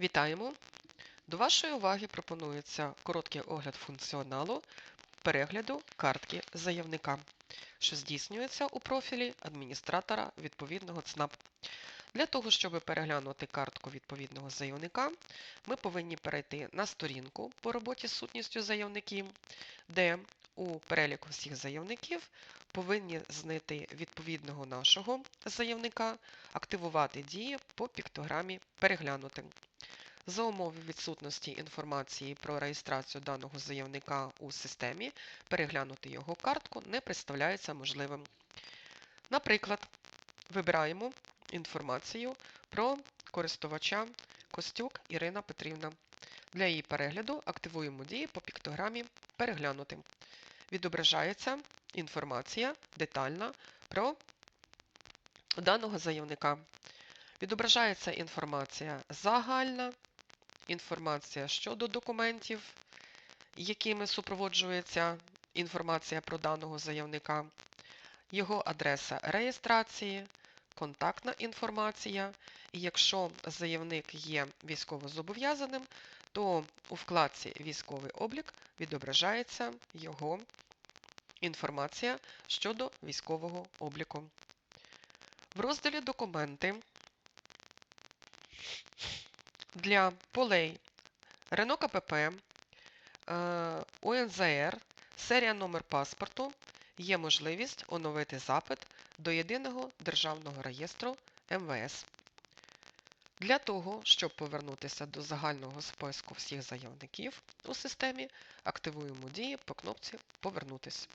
Вітаємо! До вашої уваги пропонується короткий огляд функціоналу перегляду картки заявника, що здійснюється у профілі адміністратора відповідного ЦНАП. Для того, щоб переглянути картку відповідного заявника, ми повинні перейти на сторінку по роботі з сутністю заявників, де у переліку всіх заявників повинні знайти відповідного нашого заявника, активувати дії по піктограмі Переглянути. За умови відсутності інформації про реєстрацію даного заявника у системі, переглянути його картку не представляється можливим. Наприклад, вибираємо інформацію про користувача Костюк Ірина Петрівна. Для її перегляду активуємо дії по піктограмі Переглянути. Відображається інформація детальна про даного заявника. Відображається інформація загальна, інформація щодо документів, якими супроводжується інформація про даного заявника, його адреса реєстрації, контактна інформація. І якщо заявник є військовозобов'язаним, то у вкладці Військовий облік відображається його інформація щодо військового обліку. В розділі Документи для полей Рено КПП, УНЗР, серія номер паспорту є можливість оновити запит до Єдиного державного реєстру МВС. Для того, щоб повернутися до загального списку всіх заявників у системі, активуємо дії по кнопці Повернутись.